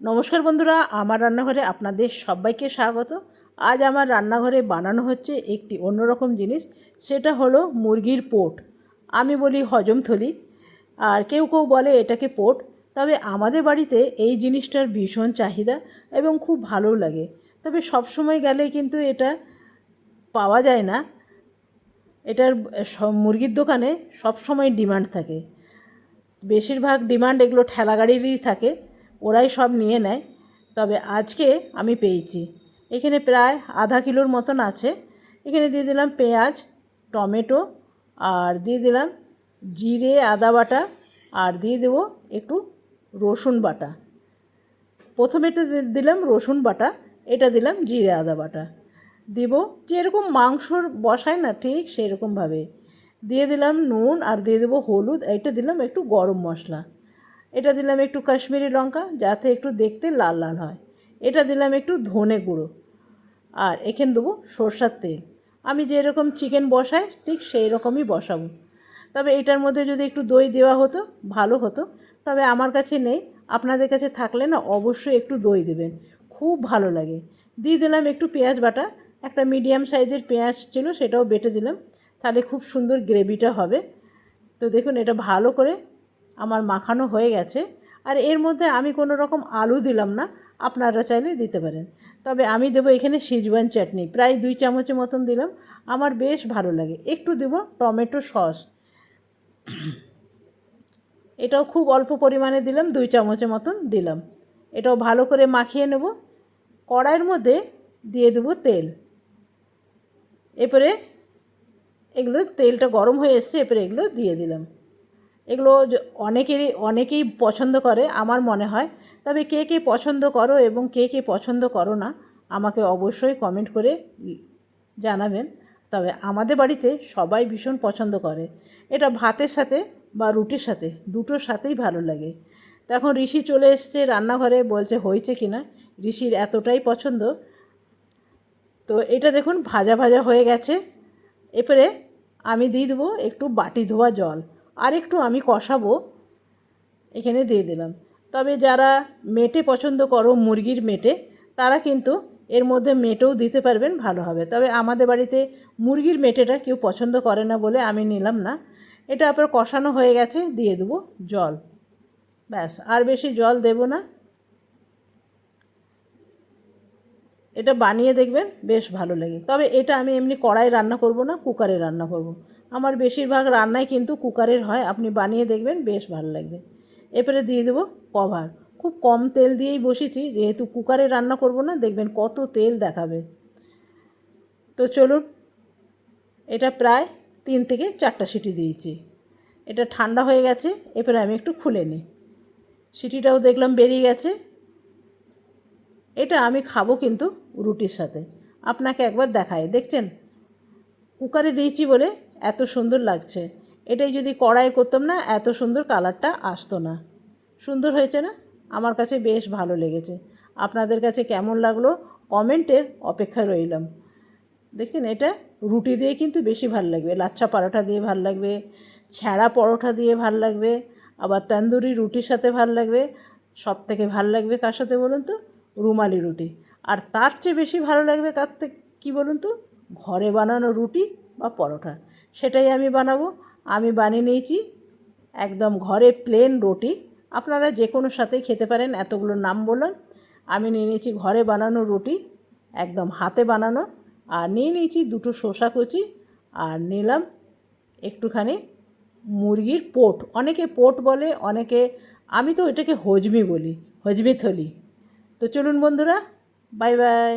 নমস্কার বন্ধুরা, আমার রান্নাঘরে আপনাদের সবাইকে স্বাগত। আজ আমার রান্নাঘরে বানানো হচ্ছে একটি অন্যরকম জিনিস, সেটা হলো মুরগির পোট। আমি বলি হজমথলি আর কেউ কেউ বলে এটাকে পোট, তবে আমাদের বাড়িতে এই জিনিসটার ভীষণ চাহিদা এবং খুব ভালোও লাগে। তবে সব সময় গেলে কিন্তু এটা পাওয়া যায় না। এটার মুরগির দোকানে সব সময় ডিমান্ড থাকে। বেশিরভাগ ডিমান্ড এগুলো ঠেলা গাড়িরই থাকে। ওরাই সব নিয়ে নেয়। তবে আজকে আমি পেয়েছি। এখানে প্রায় আধা কিলোর মতন আছে। এখানে দিয়ে দিলাম পেঁয়াজ, টমেটো আর দিয়ে দিলাম জিরে, আদা বাটা আর দিয়ে দেবো একটু রসুন বাটা। প্রথমে এটা দিলাম রসুন বাটা, এটা দিলাম জিরে, আদা বাটা। দিব যেরকম মাংসর বসায় না ঠিক সেই রকমভাবে দিয়ে দিলাম নুন আর দিয়ে দেবো হলুদ এটা দিলাম একটু গরম মশলা। এটা দিলাম একটু কাশ্মীরি লঙ্কা, যাতে একটু দেখতে লাল লাল হয়। এটা দিলাম একটু ধনে গুঁড়ো। আর এখানে দেবো সর্ষার তেল। আমি যেরকম চিকেন বসাই, ঠিক সেই রকমই বসাবো। তবে এটার মধ্যে যদি একটু দই দেওয়া হতো, ভালো হতো। তবে আমার কাছে নেই। আপনাদের কাছে থাকলে না, অবশ্যই একটু দই দেবেন। খুব ভালো লাগে। দিয়ে দিলাম একটু পেঁয়াজ বাটা। একটা মিডিয়াম সাইজের পেঁয়াজ ছিল, সেটাও বেটে দিলাম। তাহলে খুব সুন্দর গ্রেভিটা হবে। তো দেখুন, এটা ভালো করে আমার মাখানো হয়ে গেছে। আর এর মধ্যে আমি কোনো রকম আলু দিলাম না, আপনারা চাইলে দিতে পারেন। তবে আমি দেবো এখানে সিজওয়ান চাটনি, প্রায় দুই চামচের মতন দিলাম। আমার বেশ ভালো লাগে। একটু দেবো টমেটো সস। এটাও খুব অল্প পরিমাণে দিলাম, দুই চামচের মতন দিলাম। এটাও ভালো করে মাখিয়ে নেব। কড়াইয়ের মধ্যে দিয়ে দেবো তেল। এরপরে এগুলো তেলটা গরম হয়ে এসছে, এরপরে এগুলো দিয়ে দিলাম। এগুলো অনেকেরই, অনেকেই পছন্দ করে, আমার মনে হয়। তবে কে কে পছন্দ করো এবং কে কে পছন্দ করো না, আমাকে অবশ্যই কমেন্ট করে জানাবেন। তবে আমাদের বাড়িতে সবাই ভীষণ পছন্দ করে। এটা ভাতের সাথে বা রুটির সাথে, দুটোর সাথেই ভালো লাগে। তো এখন ঋষি চলে এসছে রান্নাঘরে, বলছে হয়েছে কি না ঋষির এতটাই পছন্দ। তো এটা দেখুন, ভাজা ভাজা হয়ে গেছে। এরপরে আমি দিয়ে দেবো একটু বাটি ধোয়া জল। আর একটু আমি কষাবো। এখানে দিয়ে দিলাম। তবে যারা মেটে পছন্দ করো, মুরগির মেটে, তারা কিন্তু এর মধ্যে মেটেও দিতে পারবেন, ভালো হবে। তবে আমাদের বাড়িতে মুরগির মেটেটা কেউ পছন্দ করে না বলে আমি নিলাম না। এটা আপনার কষানো হয়ে গেছে, দিয়ে দেবো জল। ব্যাস, আর বেশি জল দেব না। এটা বানিয়ে দেখবেন, বেশ ভালো লাগে। তবে এটা আমি এমনি কড়াই রান্না করব না, কুকারে রান্না করব। আমার বেশিরভাগ রান্নাই কিন্তু কুকারের হয়, আপনি বানিয়ে দেখবেন, বেশ ভালো লাগবে। এরপরে দিয়ে দেবো কভার। খুব কম তেল দিয়েই বসেছি, যেহেতু কুকারে রান্না করব না, দেখবেন কত তেল দেখাবে। তো চলুন, এটা প্রায় তিন থেকে চারটা সিটি দিয়েছি। এটা ঠান্ডা হয়ে গেছে, এরপরে আমি একটু খুলে নিই। সিটিটাও দেখলাম বেরিয়ে গেছে। এটা আমি খাব কিন্তু রুটির সাথে। আপনাকে একবার দেখাই, দেখছেন? কুকারে দিয়েছি বলে এত সুন্দর লাগছে। এটাই যদি কড়াই করতাম না, এত সুন্দর কালারটা আসতো না। সুন্দর হয়েছে না? আমার কাছে বেশ ভালো লেগেছে। আপনাদের কাছে কেমন লাগল? কমেন্টের অপেক্ষায় রইলাম। দেখছেন, এটা রুটি দিয়ে কিন্তু বেশি ভালো লাগবে। লাচ্ছা পরোটা দিয়ে ভালো লাগবে, ছেঁড়া পরোটা দিয়ে ভালো লাগবে, আবার তন্দুরি রুটির সাথে ভালো লাগবে। সব থেকে ভালো লাগবে কার সাথে বলুন তো? রুমালি রুটি। আর তার চেয়ে বেশি ভালো লাগবে কার থেকে কী বলুন তো? ঘরে বানানো রুটি বা পরোটা। সেটাই আমি বানাবো। আমি বানিয়ে নিয়েছি একদম ঘরে প্লেন রুটি। আপনারা যে কোনো সাথেই খেতে পারেন, এতগুলো নাম বললাম। আমি নিয়ে নিয়েছি ঘরে বানানো রুটি, একদম হাতে বানানো। আর নিয়ে নিয়েছি দুটো শসা কুচি আর নিলাম একটুখানি মুরগির পোট। অনেকে পোট বলে, অনেকে, আমি তো এটাকে হজমি বলি হজমি থলি। তো চলুন বন্ধুরা বাই বাই